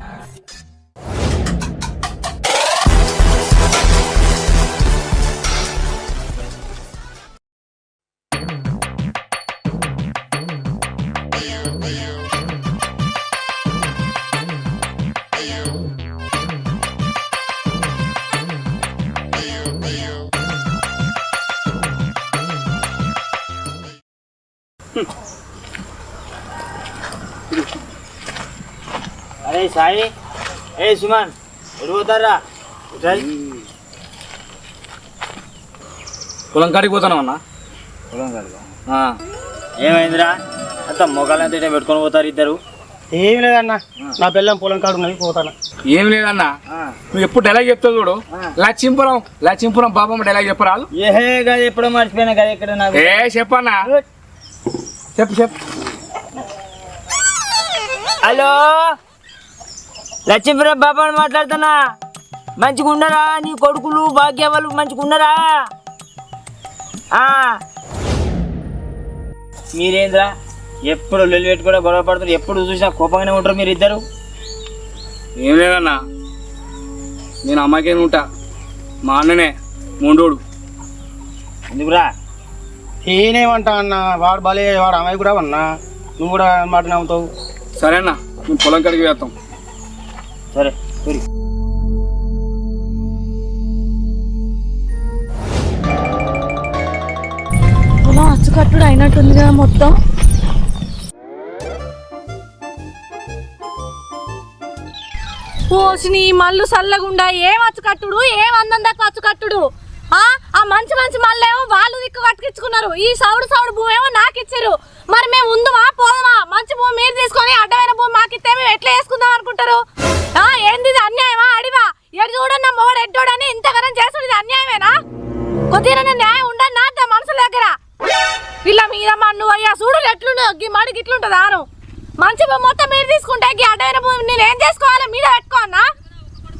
act. అరే సాయి ఏ సుమన్ ఎడిపోతారా పొలం కాడికి పోతాను అన్న ఏమైందిరా అంత మొగాలంతా ఇటే పెట్టుకొని పోతారు ఇద్దరు ఏం లేదన్న నా పిల్లం పొలం కాడు ఉన్నది పోతాను ఏం లేదన్న నువ్వు ఎప్పుడు డైలాగ్ చెప్తావు చూడు లక్ష్మీపురం లక్ష్మీపురం బాబమ్మ డైలాగ్ చెప్పరాదు ఏ గది ఎప్పుడో మర్చిపోయినా కదా ఇక్కడ నాకు ఏ చెప్పన్నా చెప్పు చెప్పు హలో లక్ష్మీపురం బాబాని మాట్లాడుతున్నా. మంచిగా ఉండరా? నీ కొడుకులు భాగ్య వాళ్ళు మంచిగా ఉండరా? ఆ. మీరేంద్రా? ఎప్పుడు లొల్లి పెట్టుకుంటే గొడవ పడుతారు ఎప్పుడు చూసినా కోపంగానే ఉంటారు మీరు ఇద్దరు? ఏం లేదన్నా. నేను అమ్మాయికే ఉంటా. మా అన్ననే మొండోడు. ఎందుకురా? నేనేమంటా అన్న? వాడు బలే వాడు అమ్మాయి కూడా అన్నా? నువ్వు కూడా మాట నమ్ముతావు. సరేనా మేము పొలం కాడికి వేస్తాం. సరే తిరిగి అచ్చుకట్టుడు అయినట్టుంది కదా మొత్తం. ఓసిని మల్లు సల్లగుండా. ఏం అచ్చుకట్టుడు? ఏం అందం దాకా అచ్చుకట్టుడు? ఆ? మంచి మంచి మళ్ళేమో వాళ్ళు దిక్కు పట్టుకించుకున్నారు ఈ సౌడు సౌడు భూమి ఏమో నాకు ఇచ్చారు మరి మేము ఉందమా పోదమా? మంచి భూమి మీరు తీసుకొని అడ్డమైన భూమి మాకు ఇస్తే మేము ఎట్లా వేసుకుందాం అనుకుంటారు? ఏంది ఇది అన్యాయమా? అడివా. ఎడు చూడన్న మొగడు ఎడ్డోడని ఇంతకరం చేసుడు ఇది అన్యాయమేనా? కొద్దిగా న్యాయం ఉండని నా మనసు దగ్గర? ఇలా మీద మన్ను అయ్యా చూడు ఎట్లుండో గీ మడికి ఇట్లుంటుందా ఆను మంచి భూమి మొత్తం మీరు తీసుకుంటే గీ అడ్డమైన భూమి నేను ఏం చేసుకోవాలి? మీద పెట్టుకోన్నా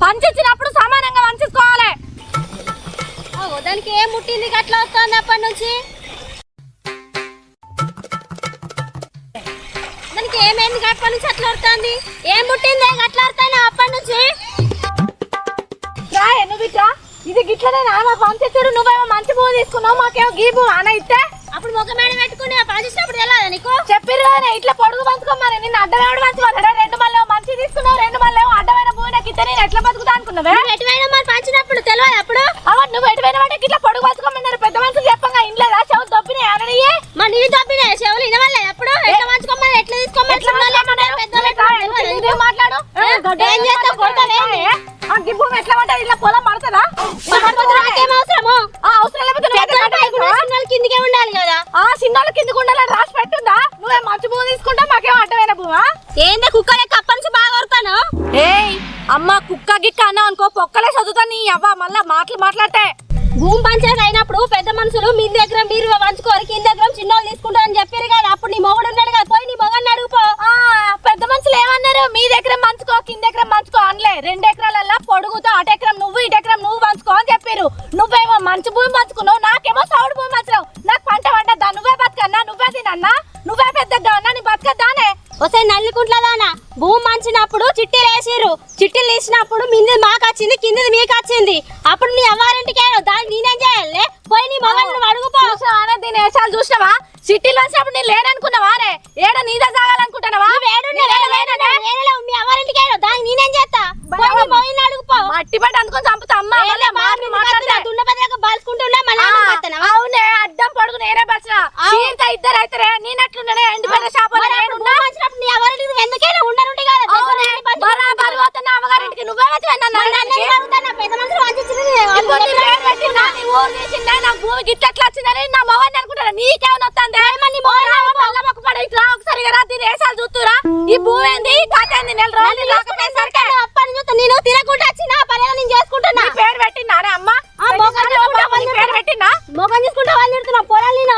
పంచిచ్చినప్పుడు సమానంగా పంచుకోవాలి దానికి ఏం ముట్టింది గట్లా వస్తుంది అప్పటి నుంచి? దానికి ఏమైంది అప్పటి నుంచి అట్లా వస్తుంది? ఏం ముట్టింది గట్లా వస్తాను అప్పటి నుంచి? రా నువ్వు ఇట్లా? ఇది గిట్లనే నాకు పంచిచ్చుడు నువ్వేమో మంచి భూమి తీసుకున్నావు మాకేమో గీ భూమి అన్న ఇస్తే అప్పుడు ముఖ మేడ పెట్టుకుని పనిచేసినప్పుడు తెలియదా నీకు? చెప్పిర్రు కదా ఇట్లా పొడుగు పంచుకోమని నిన్ను అడ్డమేడు పంచుకోమన్నాడు రెండు మళ్ళీ మంచి తీసుకున్నావు రెండు మళ్ళీ అడ్డమైన ఇస్తే నేను ఎట్లా బతుకుతా అనుకున్నావే? ఎటువైనా మరి పంచినప్పుడు తెలియదు అప్పుడు? అవ నువ్వు ఎటువైన వాటికి ఇట్లా పొడుగు పంచుకోమన్నారు పెద్ద మనుషులు చెప్పంగా ఇంట్లేదా చెవులు దొబ్బినాయి మరి నీ తప్పిన చెవులు ఇనవల్లే అప్పుడు ఎట్లా పంచుకోమని ఎట్లా తీసుకోమని మాట్లాడు? ఏం చేస్తావు? కొడతావే ఆ గిబ్బు ఎట్లా పడ్డది? ఇట్లా పొలం పడుతుందా నాకేం అవసరము ఆ అవసరం లేకపోతే నువ్వు ఎట్లా మాట్లాడతావా? చిన్నోళ్ళ కిందికే ఉండాలి కదా ఆ చిన్నోళ్ళ కిందకు ఉండాలని రాసి పెట్టుందా నువ్వే మంచి భూమి తీసుకుంటా మాకేం అడ్డమైన భూమా ఏందే కుక్క లెక్క అప్పటి నుంచి బాగా కొడతాను ఏయ్ అమ్మ కుక్క గిక్క అన్నావు అనుకో పొక్కలే చదువుతా నీ అవ్వ మళ్ళా మాటలు మాట్లాడితే. భూమి పంచాయతీ అయినప్పుడు పెద్ద మనుషులు మీ దగ్గర మీరు పంచుకోరు కింద దగ్గర చిన్నోళ్ళు తీసుకుంటారని చెప్పారు కదా అప్పుడు నీ మొగుడు ఉన్నాడు కదా పోయి నీ మొగన్ని అడుగుపో. ఆ పెద్ద మనుషులు ఏమన్నారు? మీ దగ్గర మంచుకో కింద ఎకరం మంచుకో అనలే. రెండు ఎకరాలల్లా పొడుగుతో అటు ఎకరం నువ్వు ఇటు ఎకరం నువ్వు పంచుకో అని చెప్పారు. నువ్వేమో మంచి భూమి పంచుకున్నావు నాకేమో సౌడు భూమి పంచినావు నాకు పంట పంటద్దా నువ్వే బతకన్నా నువ్వే తినన్నా? నువ్వే పెద్దగా అన్నా నీ బతకద్దానే? వస్తే నల్లికుంట్లదానా భూమి మంచినప్పుడు చిట్టీలు వేసిర్రు. చిట్టీలు వేసినప్పుడు మింది మాకు వచ్చింది కిందిది మీకు వచ్చింది. అప్పుడు నీ అవ్వారింటికి దాన్ని నేనేం చేయాలి? పోయి నీ మొగన్ని నువ్వు అడుగుపో. చూసినావా దీని వేషాలు చూసినావా సిటీలో వచ్చినప్పుడు నేను లేననుకున్నావా రే? ఏడ నీదే సాగాలనుకుంటున్నావా? వేరేలో మీ అవ్వారింటికి దాన్ని నేనేం చేస్తా? మొగన్ని అడుగుపో. మట్టి పట్టి అందుకొని చంపుతా. అమ్మ దున్నపతిగా బాల్చుకుంటున్నా మళ్ళీ అవునే అడ్డం పొడుగు నేనే బచ్చిన ఇద్దరు అయితే మొఖం చూసుకుంటా వాళ్ళు తిడుతున్నా. పొలాలు నేను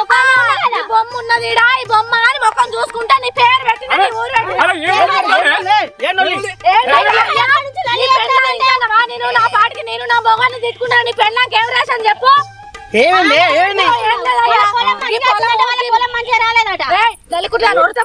బొమ్మ ఉన్నది ఈ బొమ్మ అని ముఖం చూసుకుంటా నీ పేరు పెట్టినా నీ ఊరు పెట్టినా? నీ పెళ్ళాం ఇంటానవా? నేను నా పాటికి నేను నా మొగాన్ని తిట్టుకున్నాను నీ పెళ్ళాంకి ఏం రాశాను చెప్పు. ఏమైంది ఏమైంది ఏం లేదయ్యా. ఈ పొలం మంచిగా రాలేదట. ఏయ్, నలుగురు నోడితే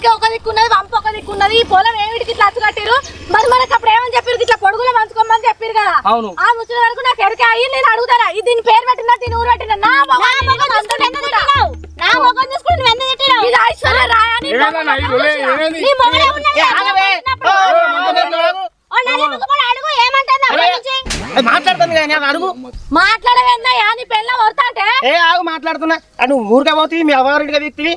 మీదికి ఒక దిక్కున్నది వంప ఒక దిక్కున్నది ఈ పొలం ఏమిటికి ఇట్లా అచ్చు కట్టిరు మరి మనకి అప్పుడు ఏమని చెప్పారు ఇట్లా పొడుగులో పంచుకోమని చెప్పారు కదా. అవును. ఆ ముచ్చిన వరకు నాకు ఎరికే అయ్యి నేను అడుగుతారా ఇది దీని పేరు పెట్టినా దీని ఊరు పెట్టినా? నా నా మొగం చూసుకుంటే ఎంత తిట్టినావు? నా ముఖం చూసుకుంటే నువ్వు ఎంత తిట్టినావు? ఇది ఐశ్వర్య రాయ అని ఏమైందన్నా ఇది ఒలే, ఏమైంది? నీ మొగడే ఉన్నాడు ఏ, కదా, ఆగవే. చిన్నప్పుడు. ఓ, మాట్లాడుతున్నావు? ఓ, నది ముఖం కూడా అడుగు ఏమంటుందో అప్పటి నుంచి. అది మాట్లాడుతుంది కానీ నేను అడుగు మాట్లాడవేందయ్యా నీ పెళ్ళ వరతా అంటే ఏ ఆగు మాట్లాడుతున్నా. నువ్వు ఊరికే పోతుంది మీ అవ్వగారింటిగా వ్యక్తివి.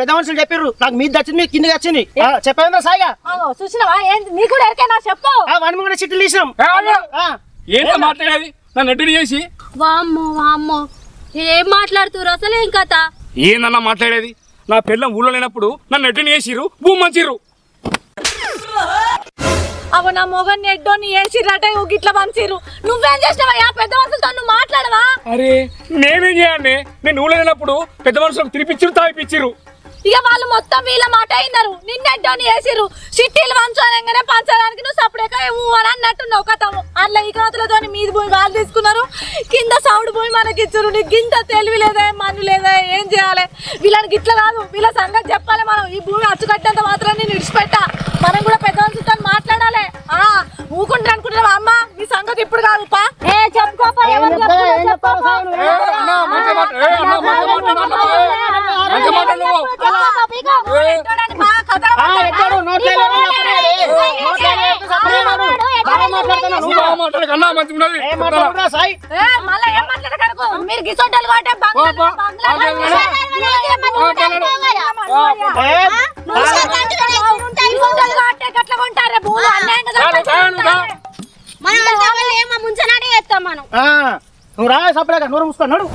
పెద్ద మనుషులు చెప్పారు నాకు మీద వచ్చింది మీకు కిందకి వచ్చింది చెప్పేంద్ర సాయిగా? ఆగో, చూసినావా? ఏంది? నీ కూడా ఎరికేనా చెప్పు. వన్ కూడా చిట్లు తీసినాం. ఏంటో మాట్లాడేది? నన్ను చేసి? వామ్మో వామ్మో. ఏం మాట్లాడుతురు అసలు ఏం కథ? ఏందన్నా మాట్లాడేది? నా పిల్లం ఊళ్ళో లేనప్పుడు నన్ను ఎడ్డు చేసిరు భూమి మంచిరు అవ నా మొగన్ ఎడ్డోని ఏసిరట గిట్ల పంచిరు నువ్వేం చేసినావయ్యా పెద్ద మనుషులతో నువ్వు మాట్లాడవా? అరే నేనేం చేయండి నేను ఊళ్ళో లేనప్పుడు పెద్ద మనుషులకు తినిపించిరు తాగిపించిరు ఇక వాళ్ళు మొత్తం వీళ్ళ మాట అయినారు. నిన్న ఎడ్డోని వేసిరు చిట్టీలు పంచాలంగానే పంచడానికి నువ్వు సపరేక అని అన్నట్టున్నావు కథము అట్లా ఈ కోతలతో మీది భూమి వాళ్ళు తీసుకున్నారు. కింద సౌడు భూమి మనకి ఇచ్చారు. నీకు గింత తెలివి లేదా మన్ను లేదా ఏం చేయాలి? వీళ్ళని గిట్ల కాదు వీళ్ళ సంగతి చెప్పాలి మనం. ఈ భూమి అచ్చుకట్టేంత మాత్రం నేను విడిచిపెట్టా. మనం కూడా పెద్ద మనుషులతో మాట్లాడాలి ఆ ఊకుంటారు అనుకుంటున్నావా అమ్మ సంగతి ఇప్పుడు కాదు మీరు ఉంటాయి. గట్ల కొంటారే భూములు అన్యాయంగా నువ్వు రా సపరేట్ నూరు మూసుకో నడు.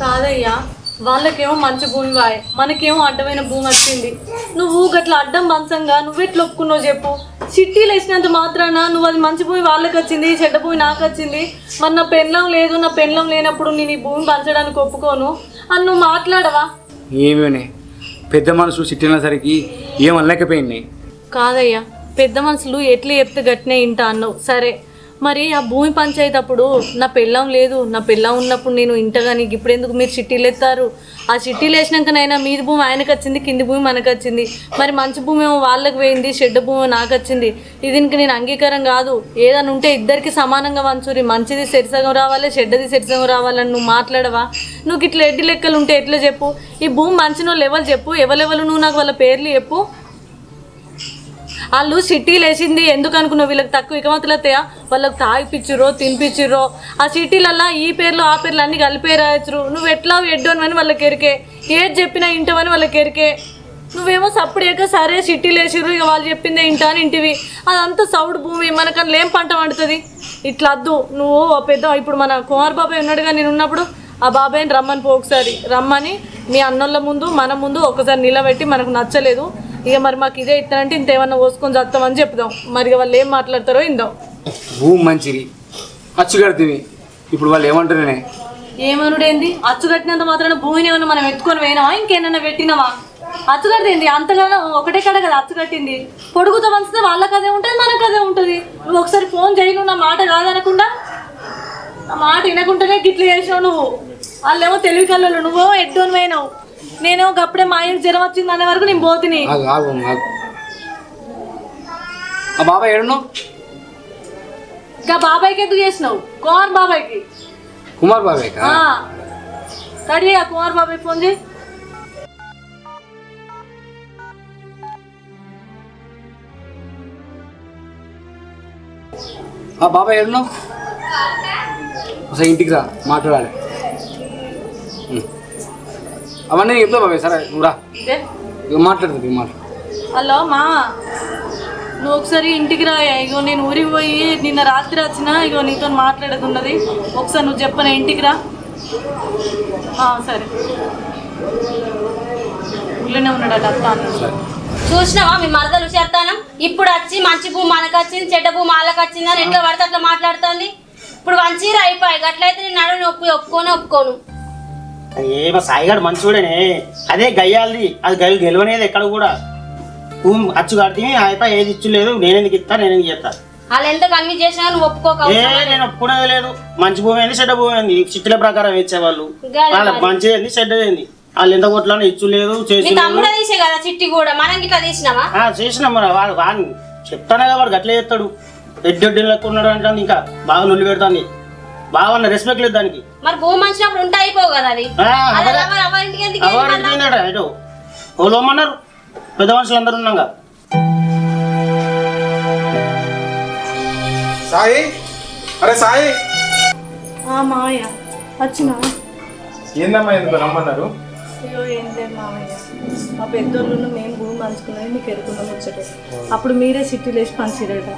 కాదయ్యా వాళ్ళకేమో మంచి భూమి వాయ్ మనకేమో అడ్డమైన భూమి వచ్చింది. నువ్వు గట్ల అడ్డం బంచంగా నువ్వెట్లా ఒప్పుకున్నావు చెప్పు. చిట్టీలు వేసినంత మాత్రాన నువ్వు అది మంచి భూమి వాళ్ళకి వచ్చింది చెడ్డ భూమి నాకు వచ్చింది. మరి నా పెళ్ళం లేదు నా పెళ్ళం లేనప్పుడు నేను ఈ భూమి పంచడానికి ఒప్పుకోను. అని నువ్వు మాట్లాడవా? ఏమేనే? పెద్ద మనసు చిట్టినసరికి ఏమనలేకపోయింది కాదయ్యా పెద్ద మనుషులు ఎట్లా చెప్తే గట్టినే ఇంటా అన్నావు. సరే మరి ఆ భూమి పంచాయతీ అప్పుడు నా పెళ్ళం లేదు నా పెళ్ళం ఉన్నప్పుడు నేను ఇంటగాని ఇప్పుడు ఎందుకు మీరు చిట్టీలు ఎత్తారు? ఆ చిట్టీలు వేసినాకనైనా మీది భూమి ఆయనకు వచ్చింది కింది భూమి మనకు వచ్చింది. మరి మంచి భూమి ఏమో వాళ్ళకి పోయింది చెడ్డ భూమి నాకు వచ్చింది. దీనికి నేను అంగీకారం కాదు. ఏదైనా ఉంటే ఇద్దరికి సమానంగా వంచురి మంచిది సెరిసగం రావాలి చెడ్డది సెరిసగం రావాలని నువ్వు మాట్లాడవా? నువ్వు ఇట్లా ఎడ్డి లెక్కలు ఉంటే ఎట్లా చెప్పు? ఈ భూమి మంచి నువ్వు లెవెల్ చెప్పు? ఎవరెవరు నువ్వు నాకు వాళ్ళ పేర్లు చెప్పు? వాళ్ళు సిటీలు వేసింది ఎందుకు అనుకున్నావు? వీళ్ళకి తక్కువ ఇకమతులు వస్తాయా వాళ్ళకి తాగిపిచ్చిర్రో తినిపించురో ఆ సిటీలల్లా ఈ పేర్లు ఆ పేర్లు అన్ని కలిపే రాయచ్చు నువ్వు ఎట్లా ఎడ్డోని అని వాళ్ళకి ఎరికే. ఏది చెప్పినా ఇంటవని వాళ్ళకి ఎరికే. నువ్వేమో సప్పుడేక సరే సిటీలు వేసిర్రు ఇక వాళ్ళు చెప్పిందే ఇంటా అని ఇంటివి. అదంతా సౌడు భూమి మనకన్నా ఏం పంట పండుతుంది ఇట్లా వద్దు నువ్వు ఆ పెద్ద ఇప్పుడు మన కుమార్ బాబాయ్ ఉన్నాడుగా నేను ఉన్నప్పుడు ఆ బాబాయ్ని రమ్మని పో ఒకసారి. రమ్మని మీ అన్నోళ్ళ ముందు మన ముందు ఒకసారి నిలబెట్టి మనకు నచ్చలేదు. ఇక మరి మాకు ఇదే ఇస్తానంటే ఇంత ఏమన్నా పోసుకొని చేస్తామని చెప్దాం. మరి వాళ్ళు ఏం మాట్లాడతారో ఇందాం భూమి మంచిది. అచ్చు కడుతుంది ఇప్పుడు వాళ్ళు ఏమంటారనే? ఏమనుడేంది? అచ్చు కట్టినంత మాత్రాన భూమిని ఏమన్నా మనం ఎత్తుకొని పోయినావా? ఇంకేమన్నా పెట్టినావా? అచ్చు కట్టింది అంతగానో ఒకటే కాడ కదా అచ్చు కట్టింది. పొడుగుతో పంచితే వాళ్ళకి అదే ఉంటుంది మనకు అదే ఉంటుంది. నువ్వు ఒకసారి ఫోన్ చేయి నువ్వు నా మాట కాదనకుండా నా మాట వినకుండానే గిట్లు చేసినావు నువ్వు. వాళ్ళేమో తెలివి కళ్ళు నువ్వో ఎడ్డోని పోయినావు. నేనేమో గప్పుడే మా ఆయనకు జ్వరం వచ్చింది అనే వరకు నేను పోతిని. ఆగు ఆగు ఆగు. ఆ బాబాయ్ ఏడున్నావు? ఇంకా బాబాయ్కి ఎందుకు చేసినావు? కుమార్ బాబాయ్కి. కుమార్ బాబాయ్ ఆ. ఆ కుమార్ బాబాయ్ ఫోన్ చేయి. ఆ బాబాయ్ ఏడున్నావు? ఒకసారి ఇంటికి రా మాట్లాడాలి. అవన్నీ చెప్తా బాబాయ్ సరే నువ్వు రా. ఇదే ఇక మాట్లాడుతుంది ఇక మాట్లాడు. హలో మా. నువ్వు ఒకసారి ఇంటికి రా ఇగో నేను ఊరికి పోయి నిన్న రాత్రి వచ్చిన ఇగో నీతో మాట్లాడేది ఉన్నది ఒకసారి నువ్వు చెప్పన ఇంటికి రా. ఆ, సరే. ఊళ్ళోనే ఉన్నాడట అత్త చూసినావా మీ మరదలు చేస్తాను ఇప్పుడు వచ్చి మంచి భూమి మనకు వచ్చింది చెడ్డ భూమి వాళ్ళకి వచ్చింది అని ఎట్లా పడితే అట్లా మాట్లాడుతుంది? ఇప్పుడు మంచిగా అయిపోయి. అట్లయితే నేను నడుని ఒప్పు ఒప్పుకొని ఒప్పుకోను. ఏమో సాయిగాడు మంచోడనే. అదే గయ్యాలది. అది గయ్య గెలవనేది ఎక్కడ కూడా. అచ్చు కడితే అయిపోయి ఏది ఇచ్చు లేదు నేనెందుకు ఇస్తా నేనెందుకు చేస్తా. వాళ్ళు ఎంత కన్విన్స్ చేసినా నువ్వు ఒప్పుకోక ఏ నేను ఒప్పుకునేది లేదు. మంచి భూమి అయింది చెడ్డ భూమి అయింది. చిట్టుల ప్రకారం ఇచ్చేవాళ్ళు గాలి వాళ్ళ మంచి అయింది చెడ్డ అయింది. వాళ్ళు ఎంత కొట్లని ఇచ్చు లేదు చేసి మీ. తమ్ముడే తీసే కదా చిట్టి కూడా. మనం ఇట్లా తీసినావా ఆ, చేసినాం మరి. వాడు వాడిని చెప్తానే కదా వాడు గట్లే చేస్తాడు. ఎడ్డెడ్డి లెక్క ఉన్నాడు అంటే ఇంకా. బాగా నొల్లి పెడతాను బాగా రెస్పెక్ట్ లేదు దానికి. మరి భూమి మంచినప్పుడు ఉంటే అయిపోవు కదా అది. ఎవరు- వెళ్ళి పెద్ద మనుషులు అందరూ ఉన్నాగా. సాయి? అరే సాయి? మావయ్య. వచ్చినా ఏందమ్మా ఎందుకు రమ్మన్నారు? అయ్యో ఏం లేదు మావయ్య. మా పెద్దోళ్ళు మేము భూమి పంచుకున్నది మీకు ఎరుకున్నాం వచ్చటే అప్పుడు మీరే సిటీలు వేసి పంచిరట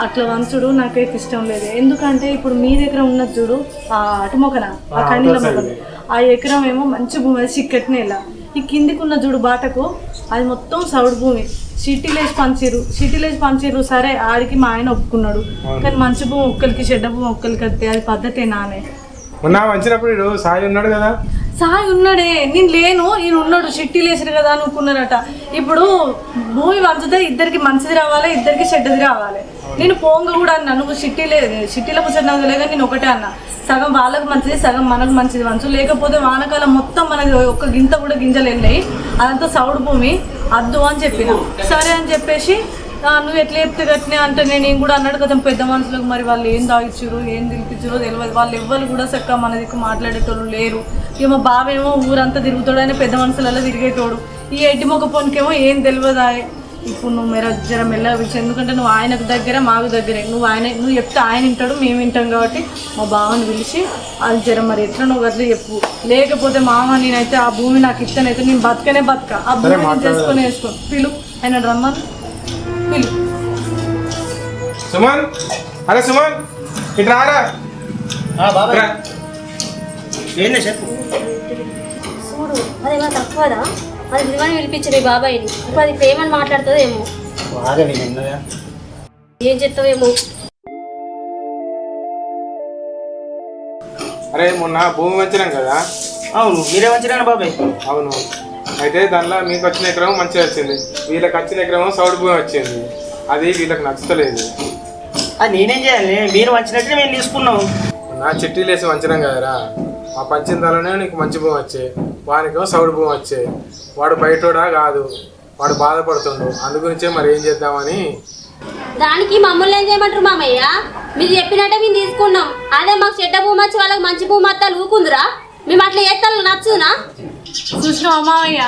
అట్లా వంచుడు నాకైతే ఇష్టం లేదు. ఎందుకంటే ఇప్పుడు మీ దగ్గర ఉన్న చూడు ఆ అటుమొకన ఆ కండిల మొక్కన. ఆ ఎకరం ఏమో మంచి భూమి అది చిక్కటి నేల ఈ కిందికి ఉన్న చూడు బాటకు అది మొత్తం సౌడు భూమి. సిటీలు వేసి పంచిరు సిటీలు వేసి పంచిరు సరే ఆడికి మా ఆయన ఒప్పుకున్నాడు. కానీ మంచి భూమి ఒక్కరికి చెడ్డ భూమి ఒక్కరికి వస్తే అది పద్ధతే నానే. ఈడు సాయి ఉన్నాడు కదా? సాయి ఉన్నాడే. నేను లేను ఈయన ఉన్నాడు. చిట్టీలు వేసారు కదా అనుకున్నారట. ఇప్పుడు భూమి వంచితే ఇద్దరికి మంచిది రావాలి ఇద్దరికి చెడ్డది రావాలి. నేను పోంగ కూడా అన్నా. నువ్వు చిట్టీలే చిట్టీల ముచ్చట లేక నేను ఒకటే అన్నా. సగం వాళ్ళకి మంచిది సగం మనకు మంచిది మంచు. లేకపోతే వానకాలం మొత్తం మనకి ఒక్క గింత కూడా గింజలు వెళ్ళాయి అదంతా సౌడు భూమి. అద్దు అని చెప్పిన. సరే అని చెప్పేసి నువ్వు ఎట్లా చెప్తే గట్టినే అంటే నేను ఏం కూడా అన్నాడు కదా పెద్ద మనుషులకు మరి వాళ్ళు ఏం తాగిచ్చారు ఏం తినిపించారో తెలియదు వాళ్ళు ఎవ్వరు కూడా చక్కగా మన దిక్కు మాట్లాడేటోళ్ళు లేరు. ఏమో బావేమో ఊరంతా తిరుగుతాడు ఆయన పెద్ద మనుషులలో తిరిగేటోడు. ఈ ఎడ్డి మొక్క పొనికేమో ఏం తెలియదు ఇప్పుడు నువ్వు మీరు జర మెల్లగా పిలిచి. ఎందుకంటే నువ్వు ఆయనకు దగ్గర మాకు దగ్గరే. నువ్వు ఆయన నువ్వు చెప్తే ఆయన వింటాడు మేము వింటాం కాబట్టి మా బావని పిలిచి అది జర మరి ఎట్లా నువ్వు అట్లా చెప్పు. లేకపోతే మామ నేనైతే ఆ భూమి నాకు ఇస్తానైతే నేను బతకనే బతక. ఆ భూమి చేసుకొని వేసుకో. పిలు. ఆయన రమ్మని. పిలు. సుమన్? అరే సుమన్ ఇటు రారా? ఆ, బాబాయ్. రా. ఏంది చెప్పు? చూడు అదేమో తక్కువదా? అది విలువని పిలిపించరు ఈ బాబాయ్ని. ఇప్పుడు అది ప్రేమని మాట్లాడుతుందో ఏమో. ఏం చెప్తావేమో అరే మొన్న భూమి వంచినాం కదా? అవును మీరే మంచిగా బాబాయ్? అవును. అయితే దానిలో మీకు వచ్చిన ఎకరం మంచిగా వచ్చింది. వీళ్ళకి వచ్చిన ఎకరం సౌడు భూమి వచ్చింది. అది వీళ్ళకి నచ్చుతలేదు. అది నేనేం చేయాలి? మీరు మంచినట్టు మేము తీసుకున్నాం. నా చిట్టీలు వేసి వంచడం కదరా. ఆ పంచిన దానిలోనే నీకు మంచి భూమి వచ్చే. వానికో సౌడు భూమి వచ్చే. వాడు బయటోడా కాదు. వాడు బాధపడుతుండు. అందు గురించే మరి ఏం చేద్దామని? దానికి మమ్మల్ని ఏం చేయమంటారు మామయ్య? మీరు చెప్పినట్టే మేము తీసుకున్నాం. అదే మాకు చెడ్డ భూమి వచ్చి వాళ్ళకి మంచి భూమి అత్తాలు ఊకుందిరా. మేము అట్లా చేస్తాను నచ్చునా? చూసినావు అమ్మావయ్య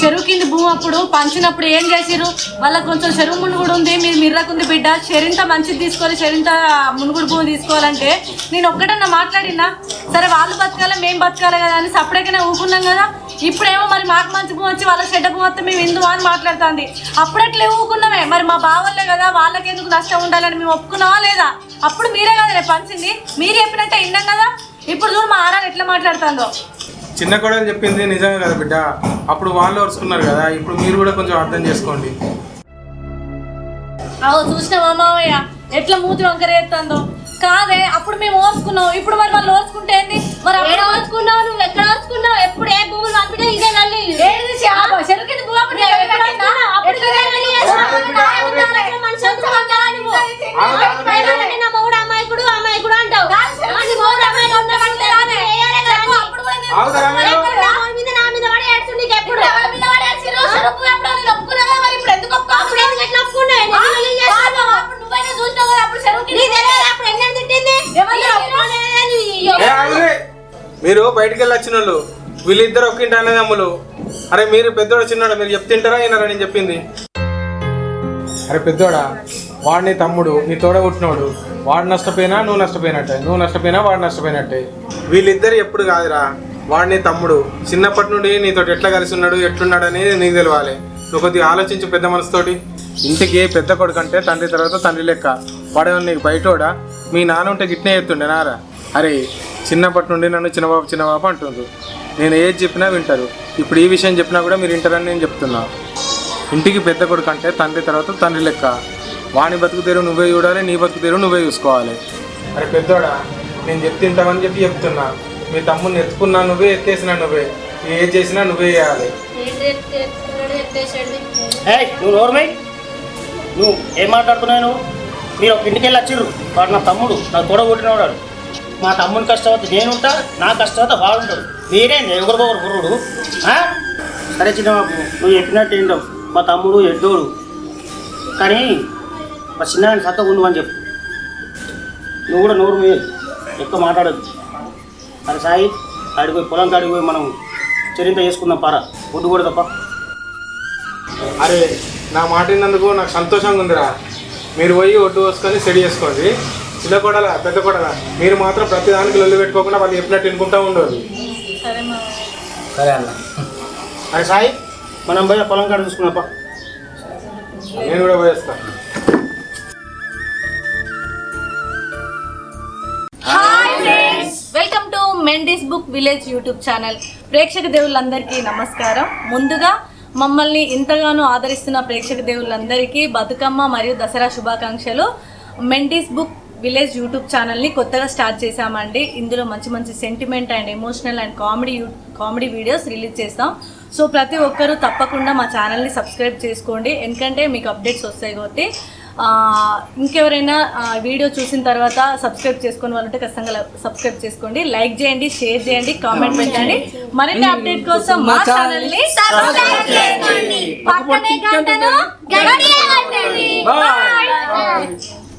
చెరువు కింది భూమి అప్పుడు పంచినప్పుడు ఏం చేసిరు వాళ్ళకి కొంచెం చెరువు మునుగుడు ఉంది మీరు మిర్రకుంది బిడ్డ. చెరింత మంచిది తీసుకోవాలి చెరింత మునుగుడు భూమి తీసుకోవాలంటే నేను ఒక్కటన్నా మాట్లాడినా? సరే వాళ్ళు బతకాలి మేము బతకాలి కదా అని సపరేట్గానే ఊకున్నాం కదా? ఇప్పుడేమో మరి మాకు మంచి భూమి వచ్చి వాళ్ళకి చెడ్డ భూమి వస్తే మేము ఎందుకు అని మాట్లాడుతుంది. అప్పుడట్లే ఊకున్నామే. మరి మా బావల్లే కదా వాళ్ళకి ఎందుకు నష్టం ఉండాలని మేము ఒప్పుకున్నావా లేదా? అప్పుడు మీరే కదా రేపు పంచింది. మీరు చెప్పినట్టే విన్నాం కదా? ఇప్పుడు చూడు మా ఆరాలు ఎట్లా మాట్లాడుతుందో. చిన్న కొడలు చెప్పింది నిజమే కదా బిడ్డ? అప్పుడు వాళ్ళు వరుసుకున్నారు కదా ఇప్పుడు మీరు కూడా కొంచెం అర్థం చేసుకోండి. అవు చూసినావా మావయ్య ఎట్లా మూతి వంకర ఎత్తందో? కాదే అప్పుడు మేము ఓర్చుకున్నాం. ఇప్పుడు మరి వాళ్ళు ఓర్చుకుంటే ఏంది? మరి ఎక్కడ అప్పుడు వచ్చుకున్నావు నువ్వు ఎక్కడ వచ్చుకున్నావు ఎప్పుడు ఏ భూములు పంపినా ఇదే నల్లి? ఏది భూమి అప్పుడు? అప్పుడు ఇదే మొగుడు అమాయకుడు అమాయకుడు అంటావు. మీరు? బయటికి వెళ్ళి వచ్చిన వాళ్ళు వీళ్ళిద్దరు ఒక్కింటి అన్నదమ్ములు. అరే మీరు పెద్దోడు చిన్నోడు? మీరు చెప్తింటారా అయినారా నేను చెప్పింది. అరే పెద్దోడా వాడిని తమ్ముడు నీ తోడ పుట్టినోడు. వాడు నష్టపోయినా నువ్వు నష్టపోయినట్టే. నువ్వు నష్టపోయినా వాడు నష్టపోయినట్టే. వీళ్ళిద్దరు ఎప్పుడు కాదురా. వాడిని తమ్ముడు చిన్నప్పటి నుండి నీతో ఎట్లా కలిసి ఉన్నాడు ఎట్లున్నాడు అనేది నీకు తెలియాలి నువ్వు కొద్దిగా ఆలోచించు పెద్ద మనసుతోటి. ఇంటికి పెద్ద కొడుకు అంటే తండ్రి తర్వాత తండ్రి లెక్క. వాడేమన్నా నీకు బయటోడా? మీ నాన్న ఉంటే గిట్నే ఎత్తుండే నారా? అరే చిన్నప్పటి నుండి నన్ను చిన్నబాబు చిన్నబాబు అంటుండ్రు. నేను ఏది చెప్పినా వింటారు. ఇప్పుడు ఈ విషయం చెప్పినా కూడా మీరు వింటారని నేను చెప్తున్నా. ఇంటికి పెద్ద కొడుకు అంటే తండ్రి తర్వాత తండ్రి లెక్క. వాని బతుకు తెరువు నువ్వే చూడాలి నీ బతుకు తెరువు నువ్వే చూసుకోవాలి. అరే పెద్దోడా నేను చెప్తింటామని చెప్పి చెప్తున్నా. మీ తమ్ముడిని ఎత్తుకున్నా నువ్వే ఎత్తేసినా నువ్వే. ఏది చేసినా నువ్వే చేయాలి. నువ్వు నోర్మై నువ్వు ఏం మాట్లాడుతున్నావు నువ్వు? మీరు ఒక ఇంటికి వెళ్ళి వచ్చిర్రు. వాడు నా తమ్ముడు నా తోడ కొట్టినవాడు మా తమ్ముని కష్టపడి నేనుంటా నా కష్టపడి వాడుంటాడు మీరే ఎవరికొకరు గురుడు సరే చిన్నబాబు నువ్వు చెప్పినట్టు ఏంటో మా తమ్ముడు ఎడ్డోడు. కానీ మా చిన్న సత్త ఉండు అని చెప్పు. నువ్వు కూడా నోరు మీద ఎక్కువ మాట్లాడద్దు. సరే సాయి అడిగిపోయి పొలం కాడికి మనం చరింత చేసుకుందాం పారా. ఒడ్డు కూడా తప్ప. అరే నా మాట విన్నందుకు నాకు సంతోషంగా ఉందిరా. మీరు పోయి ఒడ్డు పోసుకొని సెడి చేసుకోండి. చిన్న కొడల పెద్ద కొడల. మీరు మాత్రం ప్రతిదానికి లొల్లి పెట్టుకోకుండా వాళ్ళు చెప్పినట్టు వినుకుంటా ఉండదు సరే అన్న. అరే సాయి. మనం పోయి ఆ పొలం కాడ చూసుకున్నాపా నేను కూడా పోయేస్తాను Mendis book village YouTube channel ప్రేక్షక దేవుళ్ళందరికీ నమస్కారం. ముందుగా మమ్మల్ని ఇంతగానో ఆదరిస్తున్న ప్రేక్షక దేవుళ్ళందరికీ బతుకమ్మ మరియు దసరా శుభాకాంక్షలు. మెండిస్ బుక్ విలేజ్ యూట్యూబ్ ఛానల్ని కొత్తగా స్టార్ట్ చేశామండి. ఇందులో మంచి మంచి sentiment and emotional and comedy comedy videos release చేస్తాం. సో ప్రతి ఒక్కరూ తప్పకుండా మా ఛానల్ని సబ్స్క్రైబ్ చేసుకోండి. ఎందుకంటే మీకు అప్డేట్స్ వస్తాయి కాబట్టి ఇంకెవరైనా వీడియో చూసిన తర్వాత సబ్స్క్రైబ్ చేసుకుని వాళ్ళంటే ఖచ్చితంగా సబ్స్క్రైబ్ చేసుకోండి. లైక్ చేయండి షేర్ చేయండి కామెంట్ పెట్టండి. మరిన్ని అప్డేట్ కోసం మా ఛానల్ని పక్కనే గంటను గడియ కట్టండి. బాయ్